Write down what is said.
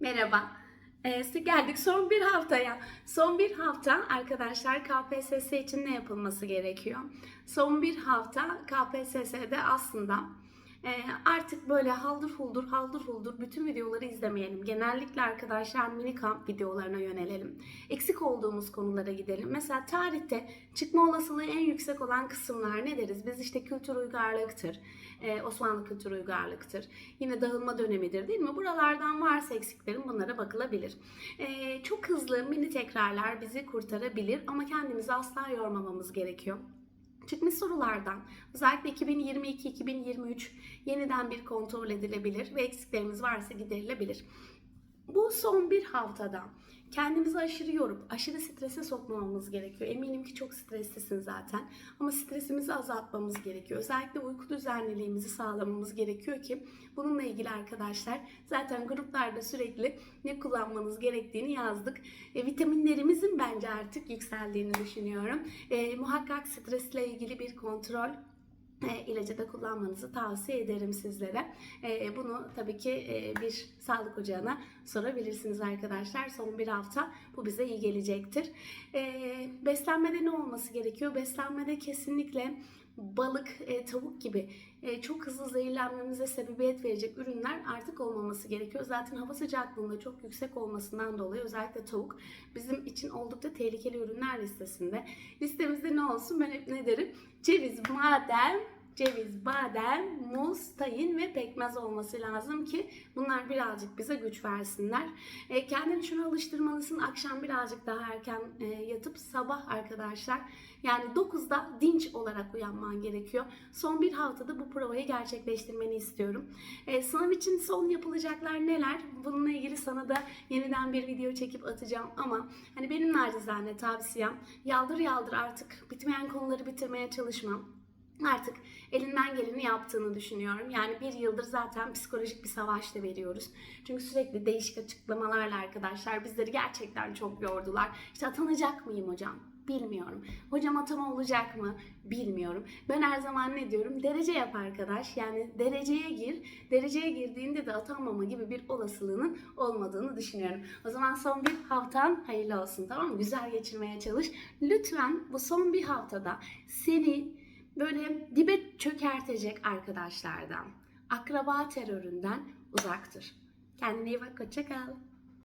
Merhaba. Ee, geldik son bir haftaya. Son bir hafta arkadaşlar KPSS için ne yapılması gerekiyor? Son bir hafta KPSS'de aslında e, artık böyle haldır huldur haldır huldur bütün videoları izlemeyelim. Genellikle arkadaşlar mini kamp videolarına yönelelim. Eksik olduğumuz konulara gidelim. Mesela tarihte çıkma olasılığı en yüksek olan kısımlar ne deriz? Biz işte kültür uygarlıktır. e, Osmanlı kültür uygarlıktır. Yine dağılma dönemidir değil mi? Buralardan varsa eksiklerin bunlara bakılabilir. E, çok hızlı mini tekrarlar bizi kurtarabilir ama kendimizi asla yormamamız gerekiyor. Çıkmış sorulardan özellikle 2022-2023 yeniden bir kontrol edilebilir ve eksiklerimiz varsa giderilebilir. Bu son bir haftada kendimizi aşırı yorup aşırı strese sokmamamız gerekiyor. Eminim ki çok streslisin zaten ama stresimizi azaltmamız gerekiyor. Özellikle uyku düzenliliğimizi sağlamamız gerekiyor ki bununla ilgili arkadaşlar zaten gruplarda sürekli ne kullanmanız gerektiğini yazdık. E, vitaminlerimizin bence artık yükseldiğini düşünüyorum. E, muhakkak stresle ilgili bir kontrol e, ilacı da kullanmanızı tavsiye ederim sizlere. E, bunu tabii ki e, bir sağlık ocağına sorabilirsiniz arkadaşlar. Son bir hafta bu bize iyi gelecektir. E, beslenmede ne olması gerekiyor? Beslenmede kesinlikle balık, e, tavuk gibi e, çok hızlı zehirlenmemize sebebiyet verecek ürünler artık olmaması gerekiyor. Zaten hava sıcaklığında çok yüksek olmasından dolayı özellikle tavuk bizim için oldukça tehlikeli ürünler listesinde. Listemizde ne olsun ben hep ne derim? Ceviz, badem, ceviz, badem, muz, tahin ve pekmez olması lazım ki bunlar birazcık bize güç versinler. E, kendini şuna alıştırmalısın. Akşam birazcık daha erken e, yatıp sabah arkadaşlar yani 9'da dinç olarak uyanman gerekiyor. Son bir haftada bu provayı gerçekleştirmeni istiyorum. E, sınav için son yapılacaklar neler? Bununla ilgili sana da yeniden bir video çekip atacağım ama hani benim nacizane tavsiyem yaldır yaldır artık bitmeyen konuları bitirmeye çalışmam. Artık elinden geleni yaptığını düşünüyorum. Yani bir yıldır zaten psikolojik bir savaşta veriyoruz. Çünkü sürekli değişik açıklamalarla arkadaşlar bizleri gerçekten çok yordular. İşte atanacak mıyım hocam? Bilmiyorum. Hocam atama olacak mı? Bilmiyorum. Ben her zaman ne diyorum? Derece yap arkadaş. Yani dereceye gir. Dereceye girdiğinde de atanmama gibi bir olasılığının olmadığını düşünüyorum. O zaman son bir haftan hayırlı olsun tamam mı? Güzel geçirmeye çalış. Lütfen bu son bir haftada seni böyle dibe çökertecek arkadaşlardan, akraba teröründen uzaktır. Kendine iyi bak, hoşça kal.